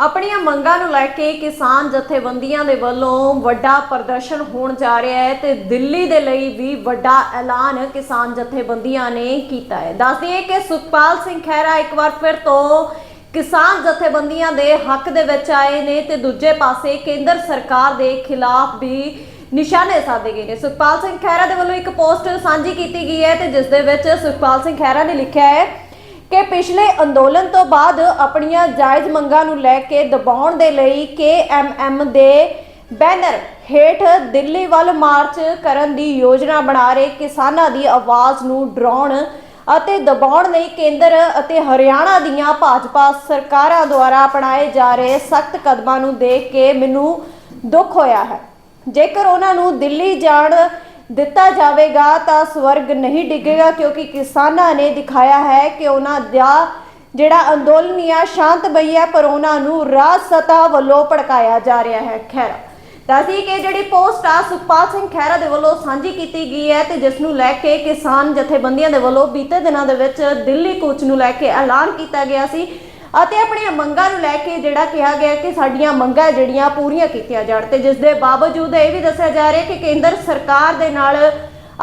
ਆਪਣੀਆਂ ਮੰਗਾਂ ਨੂੰ ਲੈ ਕੇ ਕਿਸਾਨ ਜਥੇਬੰਦੀਆਂ ਦੇ ਵੱਲੋਂ ਵੱਡਾ ਪ੍ਰਦਰਸ਼ਨ ਹੋਣ ਜਾ ਰਿਹਾ ਹੈ ਤੇ ਦਿੱਲੀ ਦੇ ਲਈ ਵੀ ਵੱਡਾ ਐਲਾਨ ਕਿਸਾਨ ਜਥੇਬੰਦੀਆਂ ਨੇ ਕੀਤਾ ਹੈ। ਦੱਸ ਦਈਏ ਕਿ ਸੁਖਪਾਲ ਸਿੰਘ ਖਹਿਰਾ ਇੱਕ ਵਾਰ ਫਿਰ ਤੋਂ ਕਿਸਾਨ ਜਥੇਬੰਦੀਆਂ ਦੇ ਹੱਕ ਦੇ ਵਿੱਚ ਆਏ ਨੇ ਤੇ ਦੂਜੇ ਪਾਸੇ ਕੇਂਦਰ ਸਰਕਾਰ ਦੇ ਖਿਲਾਫ ਵੀ ਨਿਸ਼ਾਨੇ ਸਾਧੇ ਗਏ ਨੇ। ਸੁਖਪਾਲ ਸਿੰਘ ਖਹਿਰਾ ਦੇ ਵੱਲੋਂ ਇੱਕ ਪੋਸਟ ਸਾਂਝੀ ਕੀਤੀ ਗਈ ਹੈ ਤੇ ਜਿਸ ਦੇ ਵਿੱਚ ਸੁਖਪਾਲ ਸਿੰਘ ਖਹਿਰਾ ਨੇ ਲਿਖਿਆ ਹੈ ਕਿ ਪਿਛਲੇ ਅੰਦੋਲਨ ਤੋਂ ਬਾਅਦ ਆਪਣੀਆਂ ਜਾਇਜ਼ ਮੰਗਾਂ ਨੂੰ ਲੈ ਕੇ ਦਬਾਉਣ ਦੇ ਲਈ KMM ਦੇ ਬੈਨਰ ਹੇਠ ਦਿੱਲੀ ਵੱਲ ਮਾਰਚ ਕਰਨ ਦੀ ਯੋਜਨਾ ਬਣਾ ਰਹੇ ਕਿਸਾਨਾਂ ਦੀ ਆਵਾਜ਼ ਨੂੰ ਡਰਾਉਣ ਅਤੇ ਦਬਾਉਣ ਲਈ ਕੇਂਦਰ ਅਤੇ ਹਰਿਆਣਾ ਦੀਆਂ ਭਾਜਪਾ ਸਰਕਾਰਾਂ ਦੁਆਰਾ ਅਪਣਾਏ ਜਾ ਰਹੇ ਸਖਤ ਕਦਮਾਂ ਨੂੰ ਦੇਖ ਕੇ ਮੈਨੂੰ ਦੁੱਖ ਹੋਇਆ ਹੈ। ਜੇਕਰ ਉਹਨਾਂ ਨੂੰ ਦਿੱਲੀ ਜਾਣ ਦਿੱਤਾ ਜਾਵੇਗਾ ਤਾਂ ਸਵਰਗ ਨਹੀਂ ਡਿੱਗੇਗਾ ਕਿਉਂਕਿ ਕਿਸਾਨਾਂ ਨੇ ਦਿਖਾਇਆ ਹੈ ਕਿ ਉਹਨਾਂ ਦਾ ਜਿਹੜਾ ਅੰਦੋਲਨ ਆ ਸ਼ਾਂਤ ਬਈ ਹੈ ਪਰ ਉਹਨਾਂ ਨੂੰ ਰਾਜ ਸਤਾ ਵੱਲੋਂ ਭੜਕਾਇਆ ਜਾ ਰਿਹਾ ਹੈ। ਖੈਰ ਦੱਸੀ ਕਿ ਜਿਹੜੀ ਪੋਸਟ ਆ ਸੁਖਪਾਲ ਸਿੰਘ ਖਹਿਰਾ ਦੇ ਵੱਲੋਂ ਸਾਂਝੀ ਕੀਤੀ ਗਈ ਹੈ ਤੇ ਜਿਸ ਨੂੰ ਲੈ ਕੇ ਕਿਸਾਨ ਜਥੇਬੰਦੀਆਂ ਦੇ ਵੱਲੋਂ ਬੀਤੇ ਦਿਨਾਂ ਦੇ ਵਿੱਚ ਦਿੱਲੀ ਕੂਚ ਨੂੰ ਲੈ ਕੇ ਐਲਾਨ ਕੀਤਾ ਗਿਆ ਸੀ। ਅਤੇ ਆਪਣੀਆਂ ਮੰਗਾਂ ਨੂੰ ਲੈ ਕੇ ਜਿਹੜਾ ਕਿਹਾ ਗਿਆ ਕਿ ਸਾਡੀਆਂ ਮੰਗਾਂ ਜਿਹੜੀਆਂ ਪੂਰੀਆਂ ਕੀਤੀਆਂ ਜਾਣ ਤੇ ਜਿਸ ਦੇ ਬਾਵਜੂਦ ਇਹ ਵੀ ਦੱਸਿਆ ਜਾ ਰਿਹਾ ਕਿ ਕੇਂਦਰ ਸਰਕਾਰ ਦੇ ਨਾਲ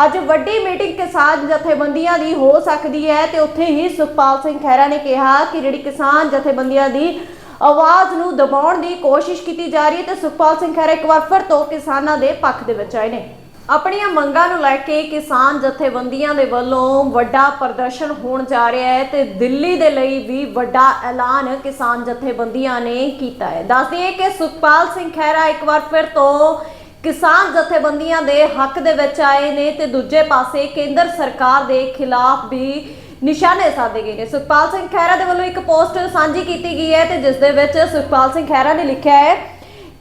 ਅੱਜ ਵੱਡੀ ਮੀਟਿੰਗ ਕਿਸਾਨ ਜਥੇਬੰਦੀਆਂ ਦੀ ਹੋ ਸਕਦੀ ਹੈ ਤੇ ਉੱਥੇ ਹੀ ਸੁਖਪਾਲ ਸਿੰਘ ਖਹਿਰਾ ਨੇ ਕਿਹਾ ਕਿ ਜਿਹੜੀ ਕਿਸਾਨ ਜਥੇਬੰਦੀਆਂ ਦੀ ਆਵਾਜ਼ ਨੂੰ ਦਬਾਉਣ ਦੀ ਕੋਸ਼ਿਸ਼ ਕੀਤੀ ਜਾ ਰਹੀ ਹੈ ਤੇ ਸੁਖਪਾਲ ਸਿੰਘ ਖਹਿਰਾ ਇੱਕ ਵਾਰ ਫਿਰ ਤੋਂ ਕਿਸਾਨਾਂ ਦੇ ਪੱਖ ਦੇ ਵਿੱਚ ਆਏ ਨੇ। ਆਪਣੀਆਂ ਮੰਗਾਂ ਨੂੰ ਲੈ ਕੇ ਕਿਸਾਨ ਜਥੇਬੰਦੀਆਂ ਦੇ ਵੱਲੋਂ ਵੱਡਾ ਪ੍ਰਦਰਸ਼ਨ ਹੋਣ ਜਾ ਰਿਹਾ ਹੈ ਤੇ ਦਿੱਲੀ ਦੇ ਲਈ ਵੀ ਵੱਡਾ ਐਲਾਨ ਕਿਸਾਨ ਜਥੇਬੰਦੀਆਂ ਨੇ ਕੀਤਾ ਹੈ। ਦੱਸ ਦਈਏ ਕਿ ਸੁਖਪਾਲ ਸਿੰਘ ਖਹਿਰਾ ਇੱਕ ਵਾਰ ਫਿਰ ਤੋਂ ਕਿਸਾਨ ਜਥੇਬੰਦੀਆਂ ਦੇ ਹੱਕ ਦੇ ਵਿੱਚ ਆਏ ਨੇ ਤੇ ਦੂਜੇ ਪਾਸੇ ਕੇਂਦਰ ਸਰਕਾਰ ਦੇ ਖਿਲਾਫ ਵੀ ਨਿਸ਼ਾਨੇ ਸਾਧੇ ਗਏ ਨੇ। ਸੁਖਪਾਲ ਸਿੰਘ ਖਹਿਰਾ ਦੇ ਵੱਲੋਂ ਇੱਕ ਪੋਸਟ ਸਾਂਝੀ ਕੀਤੀ ਗਈ ਹੈ ਤੇ ਜਿਸ ਦੇ ਵਿੱਚ ਸੁਖਪਾਲ ਸਿੰਘ ਖਹਿਰਾ ਨੇ ਲਿਖਿਆ ਹੈ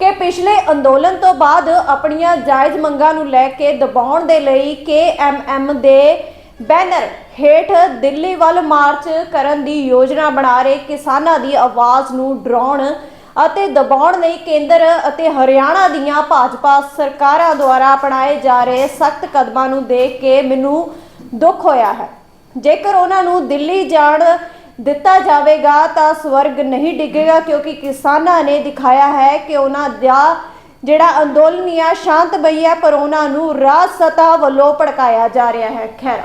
ਕਿ ਪਿਛਲੇ ਅੰਦੋਲਨ ਤੋਂ ਬਾਅਦ ਆਪਣੀਆਂ ਜਾਇਜ਼ ਮੰਗਾਂ ਨੂੰ ਲੈ ਕੇ ਦਬਾਉਣ ਦੇ ਲਈ KMM ਦੇ ਬੈਨਰ ਹੇਠ ਦਿੱਲੀ ਵੱਲ ਮਾਰਚ ਕਰਨ ਦੀ ਯੋਜਨਾ ਬਣਾ ਰਹੇ ਕਿਸਾਨਾਂ ਦੀ ਆਵਾਜ਼ ਨੂੰ ਡਰਾਉਣ ਅਤੇ ਦਬਾਉਣ ਲਈ ਕੇਂਦਰ ਅਤੇ ਹਰਿਆਣਾ ਦੀਆਂ ਭਾਜਪਾ ਸਰਕਾਰਾਂ ਦੁਆਰਾ ਅਪਣਾਏ ਜਾ ਰਹੇ ਸਖਤ ਕਦਮਾਂ ਨੂੰ ਦੇਖ ਕੇ ਮੈਨੂੰ ਦੁੱਖ ਹੋਇਆ ਹੈ। ਜੇਕਰ ਉਹਨਾਂ ਨੂੰ ਦਿੱਲੀ ਜਾਣ ਦਿੱਤਾ ਜਾਵੇਗਾ ਤਾਂ ਸਵਰਗ ਨਹੀਂ ਡਿੱਗੇਗਾ ਕਿਉਂਕਿ ਕਿਸਾਨਾਂ ਨੇ ਦਿਖਾਇਆ ਹੈ ਕਿ ਉਹਨਾਂ ਦਾ ਜਿਹੜਾ ਅੰਦੋਲਨ ਆ, ਸ਼ਾਂਤ ਬਈ ਹੈ ਪਰ ਉਹਨਾਂ ਨੂੰ ਰਾਜ ਸਤਾ ਵੱਲੋਂ ਭੜਕਾਇਆ ਜਾ ਰਿਹਾ ਹੈ। ਖੈਰ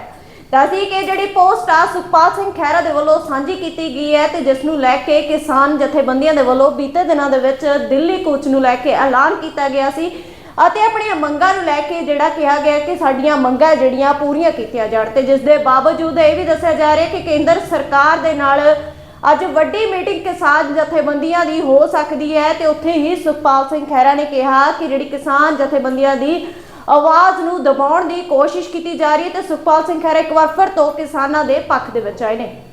ਦੱਸੀ ਕਿ ਜਿਹੜੀ ਪੋਸਟ ਆ, ਸੁਖਪਾਲ ਸਿੰਘ ਖਹਿਰਾ ਦੇ ਵੱਲੋਂ ਸਾਂਝੀ ਕੀਤੀ ਗਈ ਹੈ ਤੇ ਜਿਸ ਨੂੰ ਲੈ ਕੇ ਕਿਸਾਨ ਜਥੇਬੰਦੀਆਂ ਦੇ ਵੱਲੋਂ ਬੀਤੇ ਦਿਨਾਂ ਦੇ ਵਿੱਚ ਦਿੱਲੀ ਕੂਚ ਨੂੰ ਲੈ ਕੇ ਐਲਾਨ ਕੀਤਾ ਗਿਆ ਸੀ। ਅਤੇ ਆਪਣੀਆਂ ਮੰਗਾਂ ਨੂੰ ਲੈ ਕੇ ਜਿਹੜਾ ਕਿਹਾ ਗਿਆ ਕਿ ਸਾਡੀਆਂ ਮੰਗਾਂ ਜਿਹੜੀਆਂ ਪੂਰੀਆਂ ਕੀਤੀਆਂ ਜਾਣ ਤੇ ਜਿਸ ਦੇ ਬਾਵਜੂਦ ਇਹ ਵੀ ਦੱਸਿਆ ਜਾ ਰਿਹਾ ਕਿ ਕੇਂਦਰ ਸਰਕਾਰ ਦੇ ਨਾਲ ਅੱਜ ਵੱਡੀ ਮੀਟਿੰਗ ਕਿਸਾਨ ਜਥੇਬੰਦੀਆਂ ਦੀ ਹੋ ਸਕਦੀ ਹੈ ਤੇ ਉੱਥੇ ਹੀ ਸੁਖਪਾਲ ਸਿੰਘ ਖਹਿਰਾ ਨੇ ਕਿਹਾ ਕਿ ਜਿਹੜੀ ਕਿਸਾਨ ਜਥੇਬੰਦੀਆਂ ਦੀ ਆਵਾਜ਼ ਨੂੰ ਦਬਾਉਣ ਦੀ ਕੋਸ਼ਿਸ਼ ਕੀਤੀ ਜਾ ਰਹੀ ਹੈ ਤੇ ਸੁਖਪਾਲ ਸਿੰਘ ਖਹਿਰਾ ਇੱਕ ਵਾਰ ਫਿਰ ਤੋਂ ਕਿਸਾਨਾਂ ਦੇ ਪੱਖ ਦੇ ਵਿੱਚ ਆਏ ਨੇ।